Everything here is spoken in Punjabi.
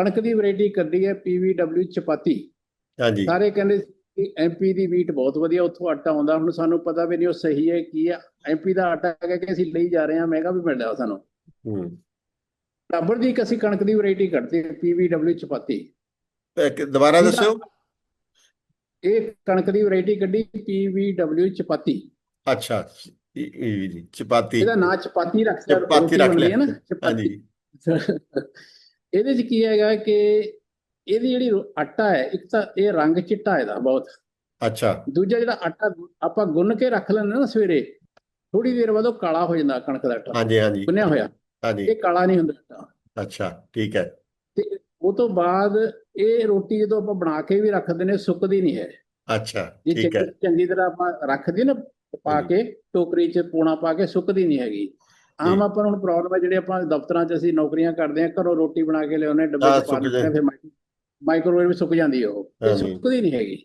ਕਣਕ ਦੀ ਵੈਰਾਈਟੀ ਕੱਢੀ ਹੈ ਪੀਵੀਡਬਲਿਊ ਚਪਾਤੀ। ਹਾਂਜੀ। ਸਾਰੇ ਕਹਿੰਦੇ ਸੀ ਕਿ ਐਮਪੀ ਦੀ ਵੀਟ ਬਹੁਤ ਵਧੀਆ ਉੱਥੋਂ ਆਟਾ ਆਉਂਦਾ। ਹੁਣ ਸਾਨੂੰ ਪਤਾ ਵੀ ਨਹੀਂ ਉਹ ਸਹੀ ਹੈ ਕੀ ਹੈ। ਐਮਪੀ ਦਾ ਆਟਾ ਹੈਗਾ ਕਿ ਅਸੀਂ ਲਈ ਜਾ ਰਹੇ ਹਾਂ ਮਹਿੰਗਾ ਵੀ ਮਿਲ ਰਿਹਾ ਸਾਨੂੰ। ਹੂੰ। ਬਰਾਬਰ ਦੀ ਇੱਕ ਅਸੀਂ ਕਣਕ ਦੀ ਵੈਰਾਈਟੀ ਕੱਢਦੇ ਹਾਂ ਪੀਵੀਡਬਲਿਊ ਚਪਾਤੀ। ਦੁਬਾਰਾ ਦੱਸਿਓ। ਇਹ ਕਣਕ ਦੀ ਵੈਰਾਈਟੀ ਕੱਢੀ ਪੀਵੀਡਬਲਿਊ ਚਪਾਤੀ। ਅੱਛਾ ਜੀ ਚਪਾਤੀ। ਇਹਦਾ ਨਾਂ ਚਪਾਤੀ ਰੱਖ ਲਿਆ ਚਪਾਤੀ ਰੱਖ ਲਿਆ। ਹੈ ਨਾ ਚਪਾਤੀ। ਹਾਂਜੀ ਇਹਦੇ 'ਚ ਕੀ ਹੈਗਾ ਕਿ ਇਹਦੀ ਜਿਹੜੀ ਆਟਾ ਹੈ ਇੱਕ ਤਾਂ ਇਹ ਰੰਗ ਚਿੱਟਾ ਇਹਦਾ ਬਹੁਤ। ਅੱਛਾ। ਦੂਜਾ ਜਿਹੜਾ ਆਟਾ ਆਪਾਂ ਗੁੰਨ ਕੇ ਰੱਖ ਲੈਂਦੇ ਨਾ ਸਵੇਰੇ ਥੋੜੀ ਦੇਰ ਬਾਅਦ ਉਹ ਕਾਲਾ ਹੋ ਜਾਂਦਾ ਕਣਕ ਦਾ ਆਟਾ। ਹਾਂਜੀ ਹਾਂਜੀ। ਗੁੰਨਿਆ ਹੋਇਆ। ਹਾਂਜੀ। ਇਹ ਕਾਲਾ ਨਹੀਂ ਹੁੰਦਾ ਆਟਾ। ਅੱਛਾ ਠੀਕ ਹੈ। ਤੇ ਉਹ ਤੋਂ ਬਾਅਦ ਇਹ ਰੋਟੀ ਜਦੋਂ ਆਪਾਂ ਬਣਾ ਕੇ ਵੀ ਰੱਖਦੇ ਨੇ ਸੁੱਕਦੀ ਨਹੀਂ ਹੈ। ਅੱਛਾ ਠੀਕ ਹੈ। ਚੰਗੀ ਤਰ੍ਹਾਂ ਆਪਾਂ ਰੱਖਦੇ ਨਾ ਪਾ। ਕੇ ਟੋਕਰੀ 'ਚ ਪੋਣਾ ਪਾ ਕੇ ਸੁੱਕਦੀ ਨਹੀਂ ਹੈਗੀ। ਆਮ। ਆਪਾਂ ਨੂੰ ਹੁਣ ਪ੍ਰੋਬਲਮ ਹੈ ਜਿਹੜੇ ਆਪਾਂ ਦਫ਼ਤਰਾਂ 'ਚ ਅਸੀਂ ਨੌਕਰੀਆਂ ਕਰਦੇ ਹਾਂ ਘਰੋਂ ਰੋਟੀ ਬਣਾ ਕੇ ਲਿਆਉਂਦੇ ਡੱਬੇ 'ਚ ਪਾ ਦਿੰਦੇ। ਫਿਰ ਮਾਈਕ੍ਰੋਵੇਵ ਵਿੱਚ ਸੁੱਕ ਜਾਂਦੀ ਉਹ। ਸੁੱਕਦੀ ਨਹੀਂ ਹੈਗੀ